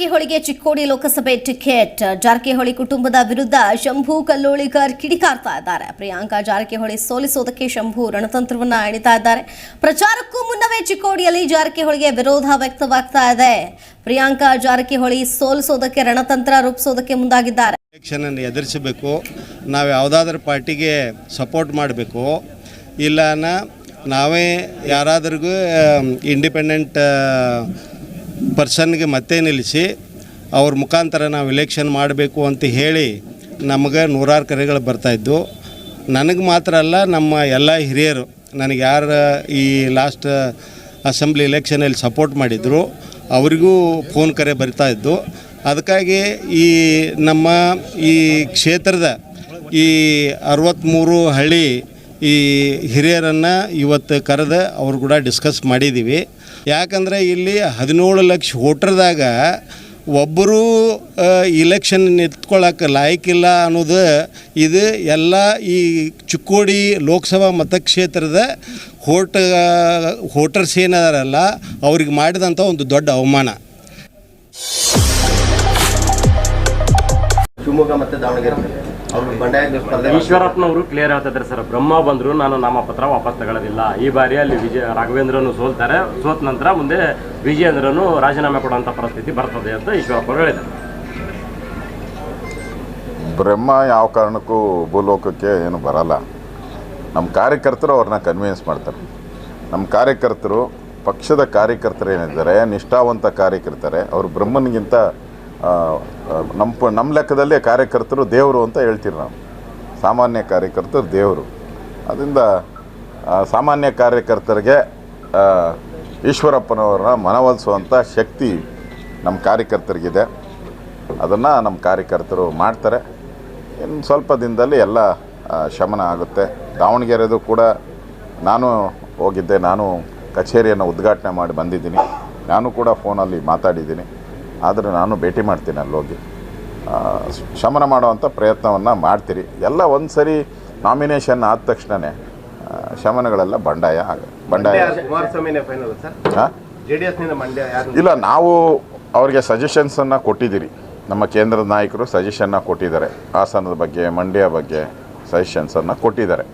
ಜಾರಕಿಹೊಳಿಗೆ ಚಿಕ್ಕೋಡಿ ಲೋಕಸಭೆ ಟಿಕೆಟ್. ಜಾರಕಿಹೊಳಿ ಕುಟುಂಬದ ವಿರುದ್ಧ ಶಂಭು ಕಲ್ಲೋಳಿಕರ್ ಕಿಡಿಕಾರ್ತಾ ಇದ್ದಾರೆ. ಪ್ರಿಯಾಂಕಾ ಜಾರಕಿಹೊಳಿ ಸೋಲಿಸೋದಕ್ಕೆ ಶಂಭು ರಣತಂತ್ರವನ್ನ ಎಣಿತಾ ಇದ್ದಾರೆ. ಪ್ರಚಾರಕ್ಕೂ ಮುನ್ನವೇ ಚಿಕ್ಕೋಡಿಯಲ್ಲಿ ಜಾರಕಿಹೊಳಿಗೆ ವಿರೋಧ ವ್ಯಕ್ತವಾಗ್ತಾ ಇದೆ. ಪ್ರಿಯಾಂಕಾ ಜಾರಕಿಹೊಳಿ ಸೋಲಿಸೋದಕ್ಕೆ ರಣತಂತ್ರ ರೂಪಿಸೋದಕ್ಕೆ ಮುಂದಾಗಿದ್ದಾರೆ. ಎದುರಿಸಬೇಕು. ನಾವು ಯಾವುದಾದ್ರೂ ಪಾರ್ಟಿಗೆ ಸಪೋರ್ಟ್ ಮಾಡಬೇಕು. ಇಲ್ಲನ ನಾವೇ ಯಾರಾದ್ರಿಗೂ ಇಂಡಿಪೆಂಡೆಂಟ್ ಪರ್ಸನ್ಗೆ ಮತ್ತೆ ನಿಲ್ಲಿಸಿ, ಅವ್ರ ಮುಖಾಂತರ ನಾವು ಎಲೆಕ್ಷನ್ ಮಾಡಬೇಕು ಅಂತ ಹೇಳಿ ನಮಗೆ ನೂರಾರು ಕರೆಗಳು ಬರ್ತಾಯಿದ್ದು ನನಗೆ ಮಾತ್ರ ಅಲ್ಲ, ನಮ್ಮ ಎಲ್ಲ ಹಿರಿಯರು ನನಗೆ ಯಾರು ಈ ಲಾಸ್ಟ್ ಅಸೆಂಬ್ಲಿ ಎಲೆಕ್ಷನಲ್ಲಿ ಸಪೋರ್ಟ್ ಮಾಡಿದರು, ಅವರಿಗೂ ಫೋನ್ ಕರೆ ಬರ್ತಾಯಿದ್ದು ಅದಕ್ಕಾಗಿ ಈ ನಮ್ಮ ಈ ಕ್ಷೇತ್ರದ ಈ ಅರವತ್ತ್ಮೂರು ಹಳ್ಳಿ ಈ ಹಿರಿಯರನ್ನು ಇವತ್ತು ಕರೆದು ಅವ್ರು ಕೂಡ ಡಿಸ್ಕಸ್ ಮಾಡಿದ್ದೀವಿ ಯಾಕಂದರೆ ಇಲ್ಲಿ ಹದಿನೇಳು ಲಕ್ಷ ವೋಟರ್ದಾಗ ಒಬ್ಬರು ಇಲೆಕ್ಷನ್ ನಿಂತ್ಕೊಳ್ಳೋಕೆ ಲಾಯಕ್ಕಿಲ್ಲ ಅನ್ನೋದು ಇದು ಎಲ್ಲ ಈ ಚಿಕ್ಕೋಡಿ ಲೋಕಸಭಾ ಮತಕ್ಷೇತ್ರದ ಹೋಟ ಹೋಟರ್ಸ್ ಏನಾರಲ್ಲ ಅವ್ರಿಗೆ ಮಾಡಿದಂಥ ಒಂದು ದೊಡ್ಡ ಅವಮಾನ. ಶಿವಮೊಗ್ಗ ಮತ್ತು ದಾವಣಗೆರೆ. ಈಶ್ವರಪ್ಪನವರು ಕ್ಲಿಯರ್ ಹೇಳ್ತಿದ್ದಾರೆ ಸರ್. ಬ್ರಹ್ಮ ಬಂದ್ರು ನಾನು ನಾಮಪತ್ರ ವಾಪಸ್ ತಗೊಳ್ಳೋದಿಲ್ಲ. ಈ ಬಾರಿ ಅಲ್ಲಿ ವಿಜಯ ರಾಘವೇಂದ್ರನು ಸೋಲ್ತಾರೆ. ಸೋತ ನಂತರ ಮುಂದೆ ವಿಜಯೇಂದ್ರನು ರಾಜೀನಾಮೆ ಕೊಡುವಂತ ಪರಿಸ್ಥಿತಿ ಬರ್ತದೆ ಅಂತ ಈಶ್ವರಪ್ಪ ಅವರು ಹೇಳಿದ್ದಾರೆ. ಬ್ರಹ್ಮ ಯಾವ ಕಾರಣಕ್ಕೂ ಭೂಲೋಕಕ್ಕೆ ಏನು ಬರಲ್ಲ. ನಮ್ಮ ಕಾರ್ಯಕರ್ತರು ಅವ್ರನ್ನ ಕನ್ವಿನ್ಸ್ ಮಾಡ್ತಾರೆ. ನಮ್ಮ ಕಾರ್ಯಕರ್ತರು ಪಕ್ಷದ ಕಾರ್ಯಕರ್ತರು ಏನಿದ್ದಾರೆ ನಿಷ್ಠಾವಂತ ಕಾರ್ಯಕರ್ತರೆ ಅವರು ಬ್ರಹ್ಮನಿಗಿಂತ ನಮ್ಮ ನಮ್ಮ ಲೆಕ್ಕದಲ್ಲಿ ಕಾರ್ಯಕರ್ತರು ದೇವರು ಅಂತ ಹೇಳ್ತೀವಿ ನಾವು. ಸಾಮಾನ್ಯ ಕಾರ್ಯಕರ್ತರು ದೇವರು. ಅದರಿಂದ ಸಾಮಾನ್ಯ ಕಾರ್ಯಕರ್ತರಿಗೆ ಈಶ್ವರಪ್ಪನವ್ರನ್ನ ಮನವೊಲಿಸುವಂಥ ಶಕ್ತಿ ನಮ್ಮ ಕಾರ್ಯಕರ್ತರಿಗಿದೆ. ಅದನ್ನು ನಮ್ಮ ಕಾರ್ಯಕರ್ತರು ಮಾಡ್ತಾರೆ. ಇನ್ನು ಸ್ವಲ್ಪ ದಿನದಲ್ಲಿ ಎಲ್ಲ ಶಮನ ಆಗುತ್ತೆ. ದಾವಣಗೆರೆದು ಕೂಡ ನಾನು ಹೋಗಿದ್ದೆ. ನಾನು ಕಚೇರಿಯನ್ನು ಉದ್ಘಾಟನೆ ಮಾಡಿ ಬಂದಿದ್ದೀನಿ. ನಾನು ಕೂಡ ಫೋನಲ್ಲಿ ಮಾತಾಡಿದ್ದೀನಿ. ಆದರೆ ನಾನು ಭೇಟಿ ಮಾಡ್ತೀನಿ ಅಲ್ಲಿ ಹೋಗಿ ಆ, ಶಮನ ಮಾಡುವಂಥ ಪ್ರಯತ್ನವನ್ನು ಮಾಡ್ತೀರಿ. ಎಲ್ಲ ಒಂದು ಸರಿ ನಾಮಿನೇಷನ್ ಆದ ತಕ್ಷಣವೇ ಶಮನಗಳೆಲ್ಲ ಬಂಡಾಯ ಆಗ ಬಂಡಾಯ ಇಲ್ಲ ನಾವು ಅವರಿಗೆ ಸಜೆಷನ್ಸನ್ನು ಕೊಟ್ಟಿದ್ದೀರಿ. ನಮ್ಮ ಕೇಂದ್ರದ ನಾಯಕರು ಸಜೆಷನ್ನ ಕೊಟ್ಟಿದ್ದಾರೆ. ಹಾಸನದ ಬಗ್ಗೆ ಮಂಡ್ಯ ಬಗ್ಗೆ ಸಜೆಷನ್ಸನ್ನು ಕೊಟ್ಟಿದ್ದಾರೆ.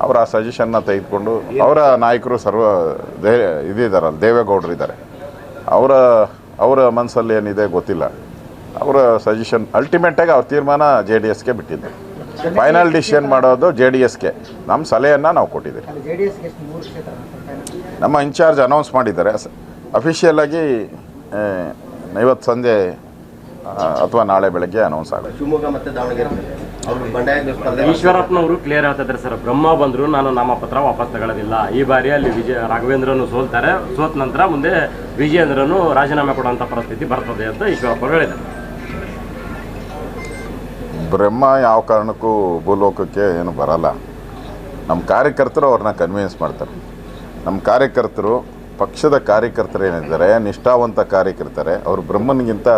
ಅವರ ಆ ಸಜೆಷನ್ನ ತೆಗೆದುಕೊಂಡು ಅವರ ನಾಯಕರು ಸರ್ವ ದೇ ಇದಿದ್ದಾರಲ್ಲ ದೇವೇಗೌಡರು ಇದ್ದಾರೆ ಅವರ ಅವರ ಮನಸ್ಸಲ್ಲಿ ಏನಿದೆ ಗೊತ್ತಿಲ್ಲ. ಅವರ ಸಜೆಷನ್ ಅಲ್ಟಿಮೇಟಾಗಿ ಅವ್ರ ತೀರ್ಮಾನ ಜೆ ಡಿ ಎಸ್ಗೆ ಬಿಟ್ಟಿದ್ದೆ. ಫೈನಲ್ ಡಿಸಿಷನ್ ಮಾಡೋದು ಜೆ ಡಿ ಎಸ್ಗೆ ನಮ್ಮ ಸಲಹೆಯನ್ನು ನಾವು ಕೊಟ್ಟಿದ್ದೀವಿ. ನಮ್ಮ ಇನ್ಚಾರ್ಜ್ ಅನೌನ್ಸ್ ಮಾಡಿದ್ದಾರೆ. ಅಫಿಷಿಯಲಾಗಿ ಇವತ್ತು ಸಂಜೆ ಅಥವಾ ನಾಳೆ ಬೆಳಗ್ಗೆ ಅನೌನ್ಸ್ ಆಗುತ್ತೆ. ಶಿವಮೊಗ್ಗ ಮತ್ತೆ ದಾವಣಗೆರೆ. ಈಶ್ವರಪ್ಪನವರು ಕ್ಲಿಯರ್ ಹೇಳ್ತಿದ್ದಾರೆ ಸರ್. ಬ್ರಹ್ಮ ಬಂದ್ರು ನಾನು ನಾಮಪತ್ರ ವಾಪಸ್ ತಗೊಳ್ಳೋದಿಲ್ಲ. ಈ ಬಾರಿ ಅಲ್ಲಿ ವಿಜಯ ರಾಘವೇಂದ್ರನು ಸೋಲ್ತಾರೆ. ಸೋತ ನಂತರ ಮುಂದೆ ವಿಜಯೇಂದ್ರನು ರಾಜೀನಾಮೆ ಕೊಡುವಂತ ಪರಿಸ್ಥಿತಿ ಬರ್ತದೆ ಅಂತ ಈಶ್ವರಪ್ಪ ಅವರು ಹೇಳಿದ್ದಾರೆ. ಬ್ರಹ್ಮ ಯಾವ ಕಾರಣಕ್ಕೂ ಭೂಲೋಕಕ್ಕೆ ಏನು ಬರಲ್ಲ. ನಮ್ಮ ಕಾರ್ಯಕರ್ತರು ಅವ್ರನ್ನ ಕನ್ವಿನ್ಸ್ ಮಾಡ್ತಾರೆ. ನಮ್ಮ ಕಾರ್ಯಕರ್ತರು ಪಕ್ಷದ ಕಾರ್ಯಕರ್ತರು ಏನಿದ್ದಾರೆ ನಿಷ್ಠಾವಂತ ಕಾರ್ಯಕರ್ತರೆ ಅವರು ಬ್ರಹ್ಮನಿಗಿಂತ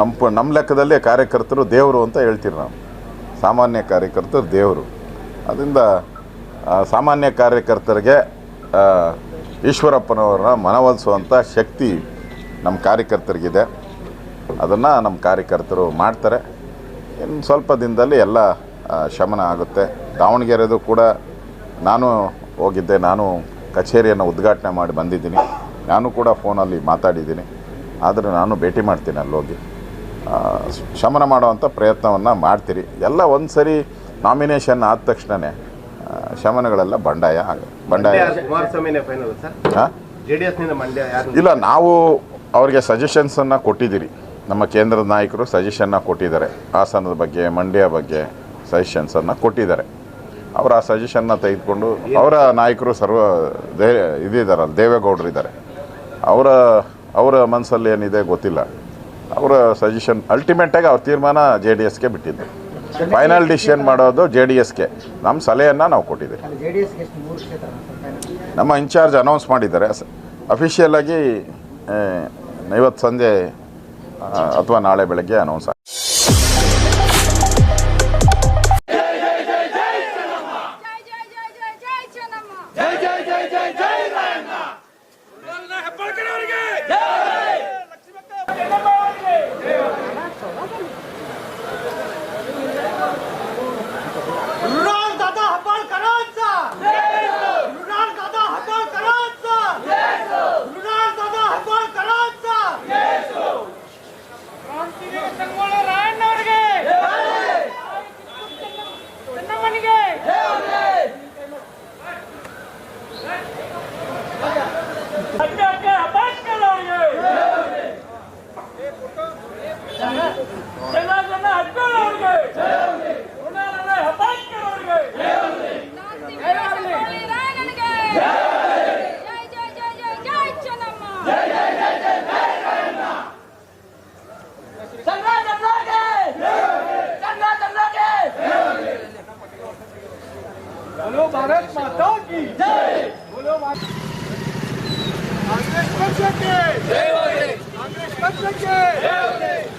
ನಮ್ಮ ನಮ್ಮ ಲೆಕ್ಕದಲ್ಲಿ ಕಾರ್ಯಕರ್ತರು ದೇವರು ಅಂತ ಹೇಳ್ತೀವಿ ನಾವು. ಸಾಮಾನ್ಯ ಕಾರ್ಯಕರ್ತರು ದೇವರು. ಅದರಿಂದ ಸಾಮಾನ್ಯ ಕಾರ್ಯಕರ್ತರಿಗೆ ಈಶ್ವರಪ್ಪನವ್ರನ್ನ ಮನವೊಲಿಸುವಂಥ ಶಕ್ತಿ ನಮ್ಮ ಕಾರ್ಯಕರ್ತರಿಗಿದೆ. ಅದನ್ನು ನಮ್ಮ ಕಾರ್ಯಕರ್ತರು ಮಾಡ್ತಾರೆ. ಇನ್ನು ಸ್ವಲ್ಪ ದಿನದಲ್ಲಿ ಎಲ್ಲ ಶಮನ ಆಗುತ್ತೆ. ದಾವಣಗೆರೆದು ಕೂಡ ನಾನು ಹೋಗಿದ್ದೆ. ನಾನು ಕಚೇರಿಯನ್ನು ಉದ್ಘಾಟನೆ ಮಾಡಿ ಬಂದಿದ್ದೀನಿ. ನಾನು ಕೂಡ ಫೋನಲ್ಲಿ ಮಾತಾಡಿದ್ದೀನಿ. ಆದರೆ ನಾನು ಭೇಟಿ ಮಾಡ್ತೀನಿ ಅಲ್ಲಿ ಹೋಗಿ ಆ, ಶಮನ ಮಾಡುವಂಥ ಪ್ರಯತ್ನವನ್ನು ಮಾಡ್ತೀರಿ. ಎಲ್ಲ ಒಂದು ಸರಿ ನಾಮಿನೇಷನ್ ಆದ ತಕ್ಷಣವೇ ಶಮನಗಳೆಲ್ಲ ಬಂಡಾಯ ಬಂಡಾಯ. ಇಲ್ಲ ನಾವು ಅವರಿಗೆ ಸಜೆಷನ್ಸನ್ನು ಕೊಟ್ಟಿದ್ದೀರಿ. ನಮ್ಮ ಕೇಂದ್ರದ ನಾಯಕರು ಸಜೆಷನ್ನ ಕೊಟ್ಟಿದ್ದಾರೆ. ಹಾಸನದ ಬಗ್ಗೆ ಮಂಡ್ಯ ಬಗ್ಗೆ ಸಜೆಷನ್ಸನ್ನು ಕೊಟ್ಟಿದ್ದಾರೆ. ಅವರ ಆ ಸಜೆಷನ್ನ ತೆಗೆದುಕೊಂಡು ಅವರ ನಾಯಕರು ಸರ್ವ ದೇ ಇದಿದ್ದಾರಲ್ಲ ದೇವೇಗೌಡರು ಇದ್ದಾರೆ. ಅವರ ಅವರ ಮನಸ್ಸಲ್ಲಿ ಏನಿದೆ ಗೊತ್ತಿಲ್ಲ. ಅವರ ಸಜೆಷನ್ ಅಲ್ಟಿಮೇಟಾಗಿ ಅವ್ರ ತೀರ್ಮಾನ ಜೆ ಡಿ ಎಸ್ಗೆ ಬಿಟ್ಟಿದ್ದೆ. ಫೈನಲ್ ಡಿಸಿಷನ್ ಮಾಡೋದು ಜೆ ಡಿ ಎಸ್ಗೆ ನಮ್ಮ ಸಲಹೆಯನ್ನು ನಾವು ಕೊಟ್ಟಿದ್ದೀವಿ. ನಮ್ಮ ಇನ್ಚಾರ್ಜ್ ಅನೌನ್ಸ್ ಮಾಡಿದ್ದಾರೆ. ಅಫಿಷಿಯಲಾಗಿ ಇವತ್ತು ಸಂಜೆ ಅಥವಾ ನಾಳೆ ಬೆಳಗ್ಗೆ ಅನೌನ್ಸ್ बोलो भारत माता की जय। बोलो कांग्रेस पक्ष के। कांग्रेस पक्ष के।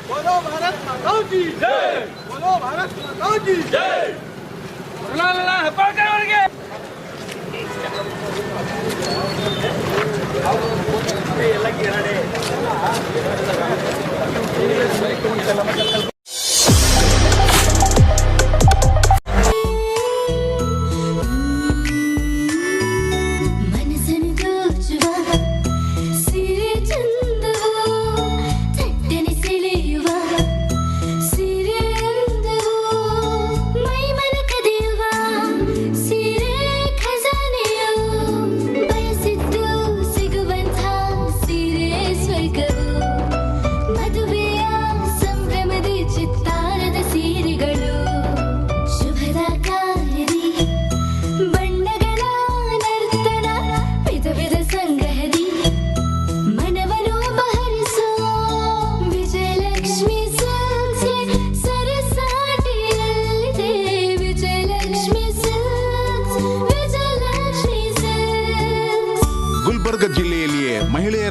बोलो भारत माता की जय। बोलो भारत माता की जय। लढा हपाळ